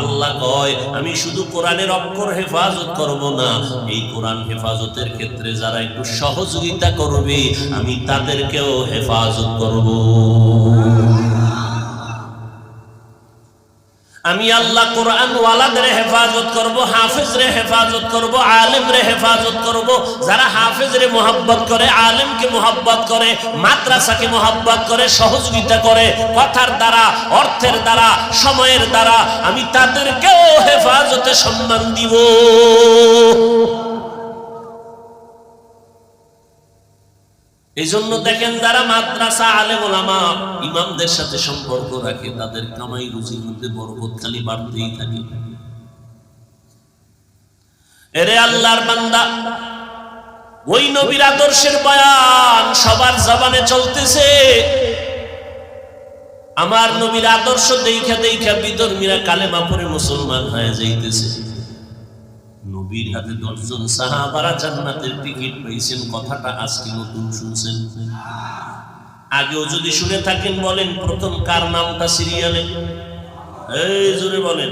আল্লাহ কয়, আমি শুধু কোরআনের অক্ষর হেফাজত করব না। এই কোরআন হেফাজতের ক্ষেত্রে যারা একটু সহযোগিতা করবে, আমি তাদেরকেও হেফাজত করব। আমি আল্লাহ কোরআন ওয়ালাদের হেফাজত করব হাফিজ রে হেফাজত করব আলেম রে হেফাজত করব। যারা হাফিজ রে মোহাব্বত করে, আলেমকে মোহাব্বত করে, মাদ্রাসাকে মোহাব্বত করে, সহযোগিতা করে, কথার দ্বারা, অর্থের দ্বারা, সময়ের দ্বারা, আমি তাদেরকেও হেফাজতে সম্মান দিব। এই জন্য দেখেন যারা মাদ্রাসা আলেম ওলামা, ইমামদের সাথে সম্পর্ক রাখে, তাদের কামাই রুজির মধ্যে বরকত খালি বাড়তেই থাকে। এরে আল্লাহর বান্দা, ওই নবীর আদর্শের বয়ান সবার জবানে চলতেছে। আমার নবীর আদর্শ দেখা দেখা বিধর্মীরা কালেমা পরে মুসলমান হয়ে যাইতেছে। নবীর হাতে দশজন সাহাবারা জান্নাতের টিকিট পেয়েছেন, কথাটা আজকে নতুন শুনছেন। আগেও যদি শুনে থাকেন, বলেন, প্রথম কার নামটা সিরিয়ালে? এই জোরে বলেন।